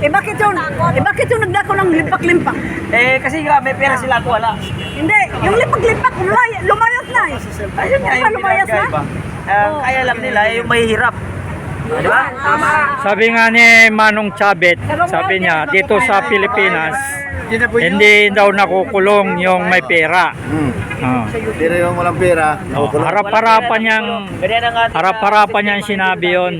Eh bakit yung, eh bakit yung nagdako ng limpak-limpak? Eh, kasi nga, may pera sila ako wala. Hindi, yung limpak-limpak, lumay- lumayas na eh. Ayun nga, Di ba yung lumayas ginagay na? ba? Ah, kaya lang nila, eh, yung mahihirap. Ah, Di ba? Sabi nga ni Manong Chabet, sabi niya, dito sa Pilipinas, hindi daw nakukulong yung may pera. Hmm. Oh. Pero yung walang pera, Oh, harap-harapan niyang Ganyan ang ating, harap-harapan niyang sinabi yon.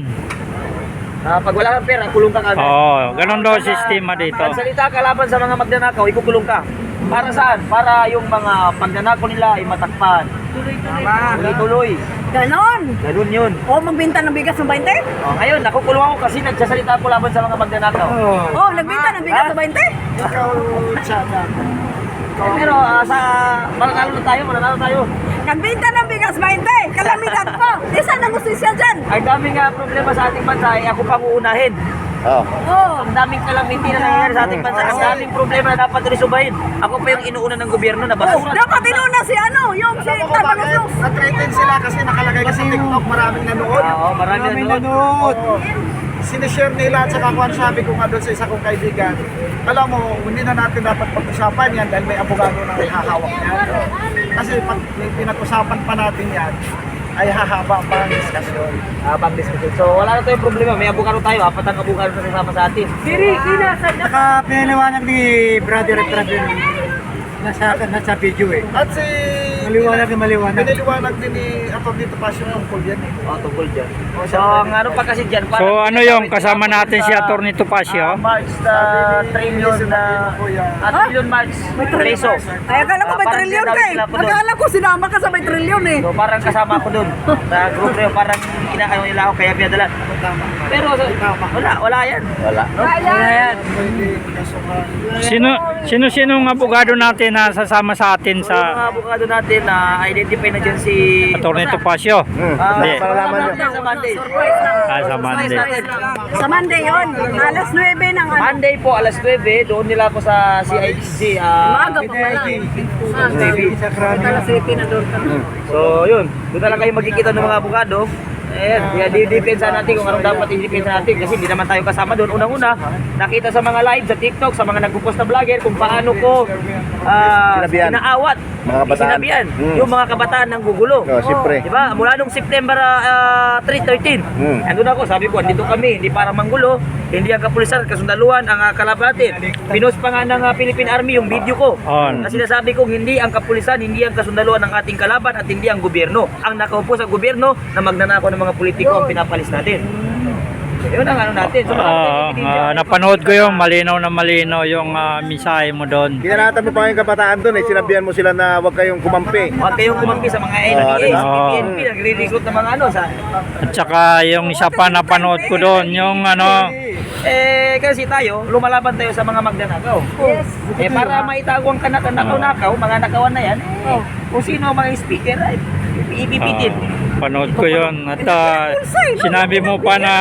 Ah, pag wala kang pera, kulong ka kagad. Oh, ganun daw ang sistema dito. Pag salita ka laban sa mga magnanakaw, ikukulong ka. Para saan? Para yung mga pagnanakaw nila ay matakpan. Tuloy-tuloy. Ganon. Ganun yun. O, magbinta ng bigas ng 20? Oh, ngayon, nakukulong ako kasi nagsasalita ako laban sa mga magnanakaw. Oh, nagbinta ng bigas ng 20? Eh, pero ah, sa mananalo na tayo, mananalo tayo. Nagbinta ng bigas 20! Kalamidad po! Isa na musisya dyan! Ang daming nga problema sa ating bansa ay ako pang uunahin. Oh. Oh, Ang daming calamity na nangyayari sa ating bansa. Ang daming problema na dapat resubahin. Ako pa yung inuuna ng gobyerno na oh basura. dapat inuna si ano, yung si Tabalusos. Na-threaten sila kasi nakalagay ka sa TikTok, maraming nanood. Oo, marami na doon. Sinishare nila at saka kung ano sabi ko nga doon sa isa kong kaibigan, alam mo, hindi na natin dapat pag-usapan yan dahil may abogado na may hahawak yan. Kasi pag pinag-usapan pa natin yan, ay hahaba pa ang diskusyon. Habang diskusyon. So wala na tayong problema. May abogado tayo. Apat ang abogado na kasama sa atin. Diri, kinasa na. Saka pinaliwanag ni brother at brother nasa, nasa video eh. At si... Maliwanag na maliwanag. Pinaliwanag din ni Atty. Dito Passion tungkol yan eh. Oh, tungkol dyan. So ang ano pa kasi dyan. So ano yung kasama natin si Atty. Topacio? March na trillion na... At trillion March peso. Ay, akala ko may Ah, parang trilyon ka eh. sila po doon. Akala ko sinama ka sa may trilyon eh. So parang kasama ako doon. Sa group na yun, parang kinakayo nila ako kaya pinadala. Pero so, wala, wala yan. Wala. No? Wala yan. Sino sino sinong abogado natin na sasama sa atin Yung sa mga abogado natin na identify na dyan si... Atty. Topacio? Hmm. Ah, Hindi. Malalaman nyo. natin sa Monday. Ah, sa Monday. Sa Monday yun. Alas 9 ng ano. Monday po, alas 9, doon nila ako sa CIDC. ah, Umaga pa pala. Alas 7 na doon. So, yun. Doon na lang kayo magkikita ng mga abogado. Ayan, kaya didepensa natin kung anong dapat i-depensa natin kasi hindi naman tayo kasama doon. Unang-una, nakita sa mga live sa TikTok, sa mga nagpo-post na vlogger kung paano ko ah, Sinabihan. inaawat, Mga kabataan. sinabihan, Mm. yung mga kabataan ng gugulo. Oh, siyempre. Di ba? Mula nung September ah, 3, 13. Mm. Andun ako, sabi ko, andito kami, hindi para manggulo, hindi ang kapulisan, kasundaluhan, ang uh, kalaban natin. Pinost pa nga ng ah, Philippine Army yung video ko. On. Na sinasabi kong hindi ang kapulisan, hindi ang kasundaluhan ng ating kalaban at hindi ang gobyerno. Ang nakaupo sa gobyerno na magnanakaw ng mga politiko ang pinapalis natin. Yun ang ano natin. So, Ah, ah, napanood ko yung malinaw na malinaw yung ah, mensahe mo doon. Ginanatan mo pa yung kabataan doon eh. Sinabihan mo sila na huwag kayong kumampi. Huwag kayong kumampi sa mga NPA, sa oo. PNP, nagre-recruit ng mga ano. Sa, At saka yung isa pa napanood ko doon, yung ano, eh, kasi tayo, lumalaban tayo sa mga magnanakaw. Eh, para maitago ang kanat ang nakaw-nakaw, mga nakawan na yan, eh, kung sino ang mga speaker, ay, ipipitin. ah, panood ko yun. At ah, sinabi mo pa na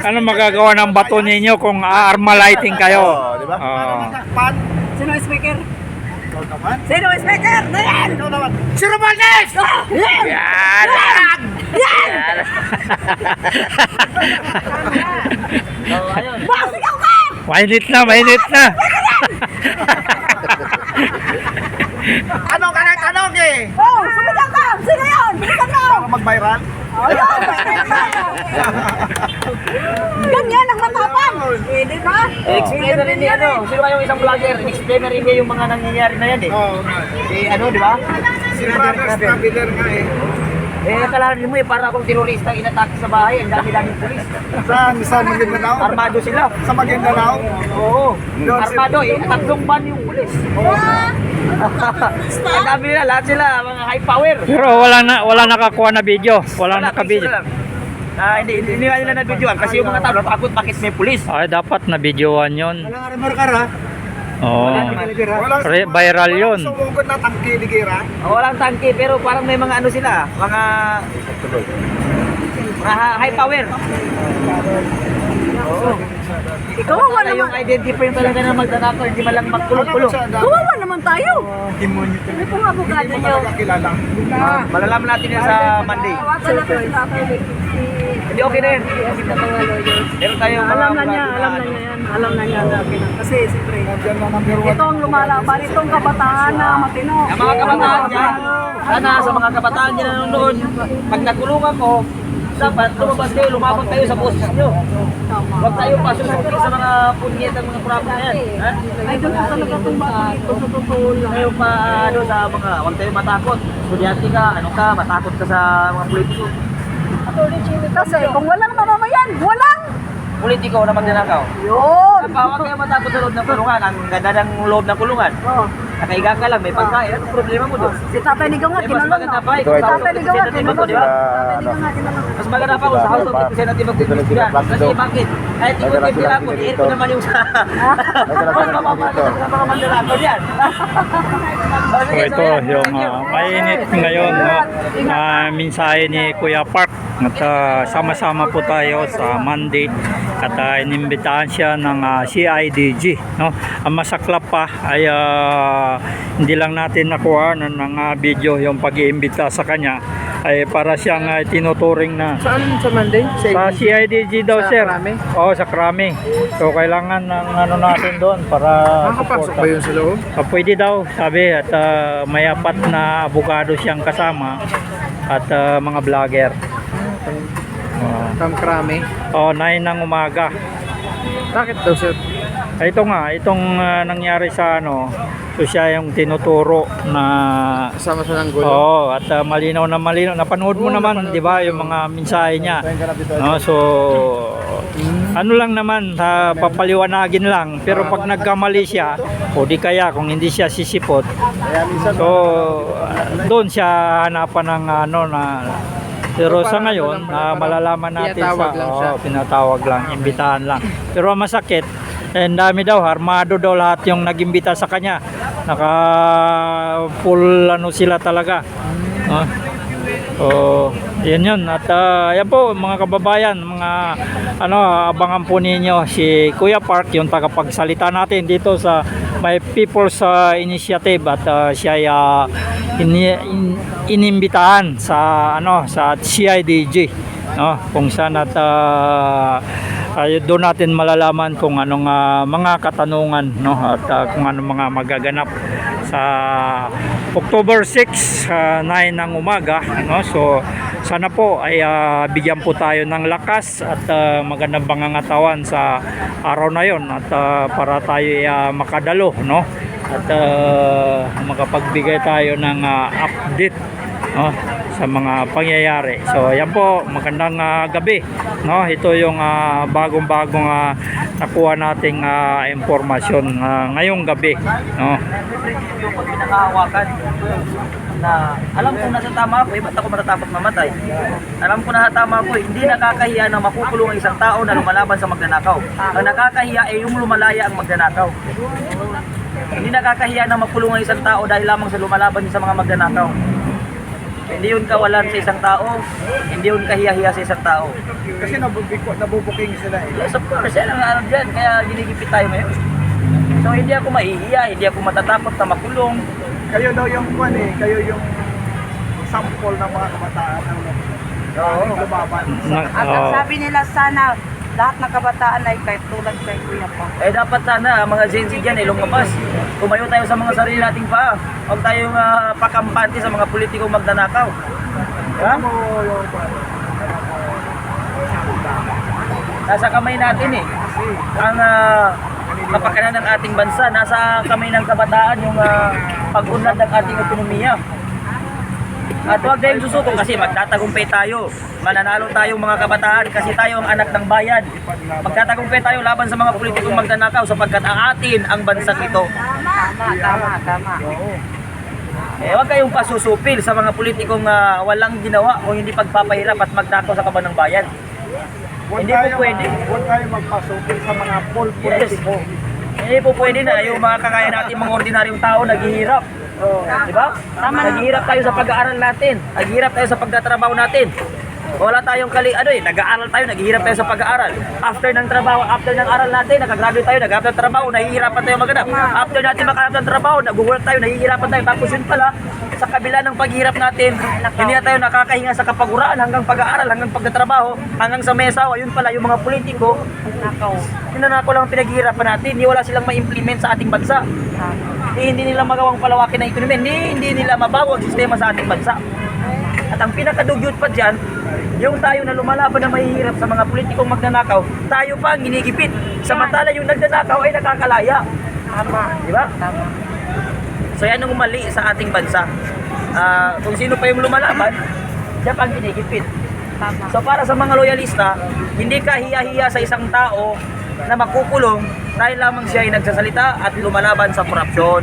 ano magagawa ng bato ninyo kung aarma lighting kayo. Oo, di ba? Ah. Pan, Sino ang speaker? ikaw naman. Sino ang speaker? Ayan! Ikaw naman. Si Romaldes! Yan! Yan! Yan! Ayun. Masigaw ka! Mainit na, mainit na. Tanong ka na tanong eh! Oh, sumigaw ka! Sino yun? Mo! Para mag-viral? Ayun! Ganyan ang matapang! Eh, di ba? Explain na rin ni ano, sino ba yung isang vlogger? Explain na rin niya yung mga nangyayari na yan eh. Oo. Si ano, di ba? Si Brothers Traveler nga eh. Eh, kalahin mo eh, para akong terorista inatake sa bahay, ang dami-daming pulis. Saan? Sa Maguindanao? Armado sila. Sa Maguindanao? Oo. Doon Armado eh, tatlong ban yung pulis. ang dami nila, lahat sila, mga high power. Pero wala na wala nakakuha na video. Wala Wala, naka-video. Ah, hindi, hindi, hindi nila na-videoan kasi yung mga tao natakot bakit may pulis. Ay, dapat na videoan yun. Walang armor ka Oo. Walang Re- viral yun. Walang sumugod na tangke ni Gira. Oh, walang tangke pero parang may mga ano sila, mga mga high power. Oo. Kawawa Wala naman. yung identify talaga na magdanakaw, hindi man lang magkulong-kulong. Kawawa naman tayo! Demonyo. Ano pong abogado Hindi mo niyo? talaga kilala. Ah, malalaman natin yan sa Monday. Tawagan natin sila kay Hindi okay na yan. Meron tayong mga Alam na niya, alam na niya yan. Alam na niya na okay na. Kasi siyempre, ito ang lumalaban, itong kabataan na matino. Yung mga kabataan dyan, sana sa mga kabataan na nanonood, pag nakulungan ko, dapat lumabas kayo, lumabas kayo sa boses nyo. Huwag tayo pasusukin sa mga punyet ng mga problem na yan. Ha? Ay, doon po talaga itong sa totoo lang. Kayo pa ano sa mga, huwag tayo matakot. Estudyante ka, ano ka, matakot ka sa mga politiko. Kasi kung walang mamamayan, walang! Politiko na magnanakaw. Yun! Huwag kayo matakot sa loob ng kulungan. Ang ganda ng loob ng kulungan. Oh, Nakaiga ka lang, may pagkain. Anong problema mo doon? si Tatay Ligaw nga, Eh, mas maganda pa. Ito. sa Tatay Ligaw nga, representative kinalong. Mas maganda pa kung sa House of Representatives mag-distribute yan. Kasi bakit? Kahit ikaw Nagdala yung sila pinako, dito. i ko naman yung sa... Mapapalad dito. sa mga mandarako yan. So ito yung ah, mainit ngayon no, na mensahe ni Kuya Park at ah, sama-sama po tayo sa Monday at uh, inimbitahan siya ng ah, CIDG no. Ang masaklap pa ay ah, hindi lang natin nakuha ng, ah, video yung pag-iimbita sa kanya ay para siyang ah, tinuturing na Saan sa Monday? sa CIDG daw Sa sir. Krami? Oo, sa Krami. So kailangan ng ano natin doon para Nakakapasok suporta. ba yun sa loob? Ah, pwede daw, sabi, at ah, may apat na abogado siyang kasama at ah, mga vlogger. Uh, From Krami? oh, 9 ng umaga. Bakit daw sir? Ah, Ito nga, itong ah, nangyari sa ano, so siya yung tinuturo na Kasama sa Nanggulo? Oo, at ah, malinaw na malinaw. Napanood mo naman, 'di ba, yung mga mensahe niya. No, so ano lang naman, ah, papaliwanagin lang. Pero pag nagkamali siya, o di kaya kung hindi siya sisipot, so ah, doon siya hanapan ng ano na pero sa ngayon, ah, malalaman natin sa lang siya. oo, pinatawag lang, imbitahan lang. Pero masakit, ang dami daw, armado daw lahat yung nagimbita sa kanya. Naka full ano sila talaga. No? So, yun yun. At ah, yan po mga kababayan, mga ano, abangan po ninyo si Kuya Park, yung tagapagsalita natin dito sa may People's ah, Initiative. At ah, siya ay ah, ini- in- inimbitahan sa ano sa CIDG no? Kung saan at ah, ay doon natin malalaman kung anong ah, mga katanungan no? At ah, kung anong mga magaganap sa October 6 ah, 9 ng umaga no? So sana po ay ah, bigyan po tayo ng lakas at ah, magandang pangangatawan sa araw na yon at ah, para tayo ay ah, makadalo no? At ah, makapagbigay tayo ng ah, update no sa mga pangyayari. So yan po, magandang ah, gabi. No, ito yung ah, bagong-bagong ah, nakuha nating ah, impormasyon ah, ngayong gabi, no. Yung pag pinakahawakan na alam kong nasa tama ako, eh, ba't ako matatakot mamatay? Alam ko na tama ako, eh, hindi nakakahiya na makukulong ang isang tao na lumalaban sa magnanakaw. Ang nakakahiya ay yung lumalaya ang magnanakaw. Hindi nakakahiya na makulong ang isang tao dahil lamang sa lumalaban sa mga magnanakaw. Hindi yun kawalan sa isang tao, hindi yun kahiya-hiya sa isang tao. Kasi nabubuking, nabubuking sila eh. Yes, of course, yan ang ano dyan, kaya ginigipit tayo ngayon. So hindi ako maiiya, hindi ako matatakot na makulong. Kayo daw yung kwan eh, kayo yung sample ng mga kabataan ang Oo. lumaban. Na- At oh, ang sabi nila sana, lahat ng kabataan ay kay tulad kay Kuya pa. Eh dapat sana mga Gen Z dyan ay lumabas. Tumayo tayo sa mga sarili nating paa. Huwag tayong ah, pakampante sa mga politikong magnanakaw. Ha? Nasa kamay natin eh. Ang uh, kapakanan ng ating bansa, nasa kamay ng kabataan yung uh, pag-unlad ng ating ekonomiya. At huwag tayong susutong kasi magtatagumpay tayo. Mananalo tayong mga kabataan kasi tayo ang anak ng bayan. Magtatagumpay tayo laban sa mga politikong magnanakaw sapagkat ang atin ang bansang ito. Tama, tama, tama. Eh, huwag kayong pasusupil sa mga politikong ah, walang ginawa o hindi pagpapahirap at magnakaw sa kaban ng bayan. Huwag Hindi po pwede. Huwag tayo magpasukil sa mga pol Yes. politiko. Hindi po pwede na yung mga kakaya natin mga ordinaryong tao naghihirap. Di ba? Naghihirap tayo sa pag-aaral natin. Naghihirap tayo sa pagtatrabaho natin. Wala tayong kali, ano eh, nag-aaral tayo, naghihirap tayo sa pag-aaral. After ng trabaho, after ng aral natin, nakagraduate tayo, nag ng trabaho, nahihirapan tayo maghanap. After natin makahanap ng trabaho, nag-work tayo, nahihirapan tayo. Tapos yun pala, sa kabila ng paghihirap natin, hindi na tayo nakakahinga sa kapaguraan hanggang pag-aaral, hanggang pagtatrabaho, hanggang sa mesawa. Yun pala, yung mga politiko, Ninanako lang ang pinaghihirapan natin, hindi wala silang ma-implement sa ating bansa. Eh, hindi nila magawang palawakin ng ekonomiya, hindi, hindi nila mabago ang sistema sa ating bansa. At ang pinakadugyot pa dyan, yung tayo na lumalaban na mahihirap sa mga politikong magnanakaw, tayo pa ang ginigipit. Samantala yung nagnanakaw ay nakakalaya. Tama. Di ba? Tama. So yan ang mali sa ating bansa. Ah, kung sino pa yung lumalaban, siya pa ang ginigipit. So para sa mga loyalista, hindi ka hiya-hiya sa isang tao na makukulong dahil lamang siya ay nagsasalita at lumalaban sa korupsyon.